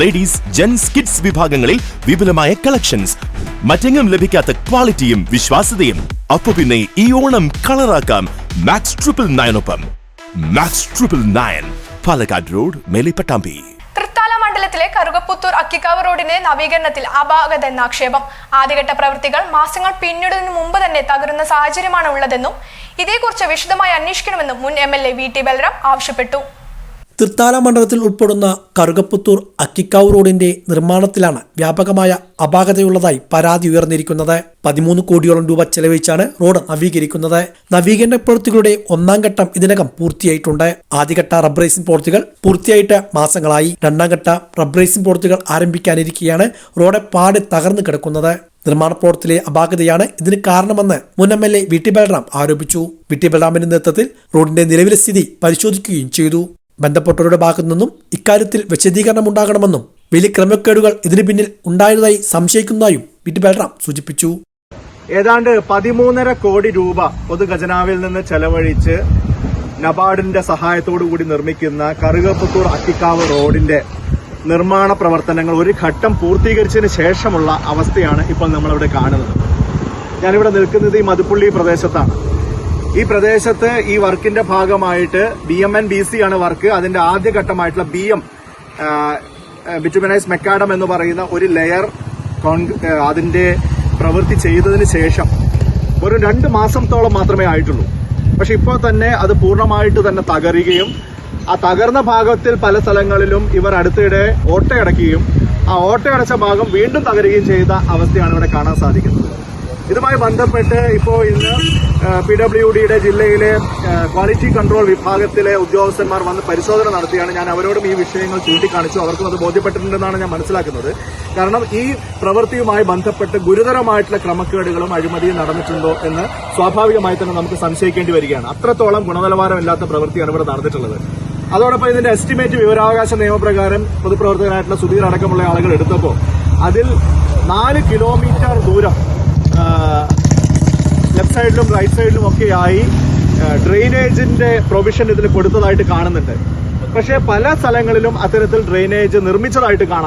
Ladies gents kids വിഭാഗങ്ങളിൽ വിപുലമായ collections മറ്റെങ്ങും ലഭിക്കാത്ത ക്വാളിറ്റിയും വിശ്വാസ്യതയും. അപ്പൊ പിന്നെ ഈ ഓണം കളറാക്കാം. Max triple നയനൊപ്പം Max triple nine Palakkad road Melipattambi. Thrithala മണ്ഡലത്തിലെ കറുകപ്പുത്തൂർ അക്കിക്കാവ് റോഡിന്റെ നവീകരണത്തിൽ അപാകത എന്ന ആക്ഷേപം ആദ്യഘട്ട പ്രവൃത്തികൾ മാസങ്ങൾ പിന്നിടുന്നതിന് മുമ്പ് തന്നെ തകരുന്ന സാഹചര്യമാണ് ഉള്ളതെന്നും ഇതേക്കുറിച്ച് വിശദമായി അന്വേഷിക്കണമെന്നും മുൻ M L A V T Balram ആവശ്യപ്പെട്ടു. തൃത്താല മണ്ഡലത്തിൽ ഉൾപ്പെടുന്ന കറുകപ്പുത്തൂർ അക്കിക്കാവ് റോഡിന്റെ നിർമ്മാണത്തിലാണ് വ്യാപകമായ അപാകതയുള്ളതായി പരാതി ഉയർന്നിരിക്കുന്നത്. പതിമൂന്ന് കോടിയോളം രൂപ ചെലവഴിച്ചാണ് റോഡ് നവീകരിക്കുന്നത്. നവീകരണ പ്രവൃത്തികളുടെ ഒന്നാം ഘട്ടം ഇതിനകം പൂർത്തിയായിട്ടുണ്ട്. ആദ്യഘട്ട റബ്ബറൈസിംഗ് പ്രവൃത്തികൾ പൂർത്തിയായിട്ട് മാസങ്ങളായി. രണ്ടാം ഘട്ട റബ്ബറൈസിംഗ് പ്രവൃത്തികൾ ആരംഭിക്കാനിരിക്കെയാണ് റോഡ് പാട് തകർന്നു കിടക്കുന്നത്. നിർമ്മാണ പ്രവർത്തിലെ അപാകതയാണ് ഇതിന് കാരണമെന്ന് മുൻ M L A V T Balram ആരോപിച്ചു. വി ടി ബൽറാമിന്റെ നേതൃത്വത്തിൽ റോഡിന്റെ നിലവിലെ സ്ഥിതി പരിശോധിക്കുകയും ചെയ്തു. ബന്ധപ്പെട്ടവരുടെ ഭാഗത്തു നിന്നും ഇക്കാര്യത്തിൽ വിശദീകരണം ഉണ്ടാകണമെന്നും വലിയ ക്രമക്കേടുകൾ ഇതിനു പിന്നിൽ ഉണ്ടായതായി സംശയിക്കുന്നതായും വി ടി ബൽറാം സൂചിപ്പിച്ചു. ഏതാണ്ട് പതിമൂന്നര കോടി രൂപ പൊതുഖജനാവിൽ നിന്ന് ചെലവഴിച്ച് നബാർഡിന്റെ സഹായത്തോടു കൂടി നിർമ്മിക്കുന്ന കറുകപ്പുത്തൂർ അത്തിക്കാവ് റോഡിന്റെ നിർമ്മാണ പ്രവർത്തനങ്ങൾ ഒരു ഘട്ടം പൂർത്തീകരിച്ചതിന് ശേഷമുള്ള അവസ്ഥയാണ് ഇപ്പോൾ നമ്മളിവിടെ കാണുന്നത്. ഞാനിവിടെ നിൽക്കുന്നത് ഈ മതുപ്പുള്ളി പ്രദേശത്താണ്. ഈ പ്രദേശത്ത് ഈ വർക്കിന്റെ ഭാഗമായിട്ട് B M N B C ആണ് വർക്ക്. അതിന്റെ ആദ്യഘട്ടമായിട്ടുള്ള ബി എം ബിറ്റുമിനൈസ് മെക്കാഡം എന്ന് പറയുന്ന ഒരു ലെയർ അതിന്റെ പ്രവൃത്തി ചെയ്തതിന് ശേഷം ഒരു രണ്ട് മാസത്തോളം മാത്രമേ ആയിട്ടുള്ളൂ. പക്ഷെ ഇപ്പോൾ തന്നെ അത് പൂർണമായിട്ട് തന്നെ തകരുകയും ആ തകർന്ന ഭാഗത്തിൽ പല സ്ഥലങ്ങളിലും ഇവർ അടുത്തിടെ ഓട്ടയടക്കുകയും ആ ഓട്ടയടച്ച ഭാഗം വീണ്ടും തകരുകയും ചെയ്ത അവസ്ഥയാണ് ഇവിടെ കാണാൻ സാധിക്കുന്നത്. ഇതുമായി ബന്ധപ്പെട്ട് ഇപ്പോൾ ഇന്ന് പി ഡബ്ല്യു ഡിയുടെ ജില്ലയിലെ ക്വാളിറ്റി കൺട്രോൾ വിഭാഗത്തിലെ ഉദ്യോഗസ്ഥന്മാർ വന്ന് പരിശോധന നടത്തിയാണ്. ഞാൻ അവരോടും ഈ വിഷയങ്ങൾ ചൂണ്ടിക്കാണിച്ചു. അവർക്കും അത് ബോധ്യപ്പെട്ടിട്ടുണ്ടെന്നാണ് ഞാൻ മനസ്സിലാക്കുന്നത്. കാരണം ഈ പ്രവൃത്തിയുമായി ബന്ധപ്പെട്ട് ഗുരുതരമായിട്ടുള്ള ക്രമക്കേടുകളും അഴിമതിയും നടന്നിട്ടുണ്ടോ എന്ന് സ്വാഭാവികമായി തന്നെ നമുക്ക് സംശയിക്കേണ്ടി വരികയാണ്. അത്രത്തോളം ഗുണനിലവാരമില്ലാത്ത പ്രവൃത്തിയാണ് ഇവിടെ നടന്നിട്ടുള്ളത്. അതോടൊപ്പം ഇതിന്റെ എസ്റ്റിമേറ്റ് വിവരാവകാശ നിയമപ്രകാരം പൊതുപ്രവർത്തകരായിട്ടുള്ള സുധീർ അടക്കമുള്ള ആളുകൾ എടുത്തപ്പോൾ അതിൽ നാല് കിലോമീറ്റർ ദൂരം ലെഫ്റ്റ് സൈഡിലും റൈറ്റ് സൈഡിലും ഒക്കെ ആയി ഡ്രെയിനേജിന്റെ പ്രൊവിഷൻ ഇതിൽ കൊടുത്തതായിട്ട് കാണുന്നുണ്ട്. പക്ഷേ പല സ്ഥലങ്ങളിലും അത്തരത്തിൽ ഡ്രെയിനേജ് നിർമ്മിച്ചതായിട്ട് കാണാൻ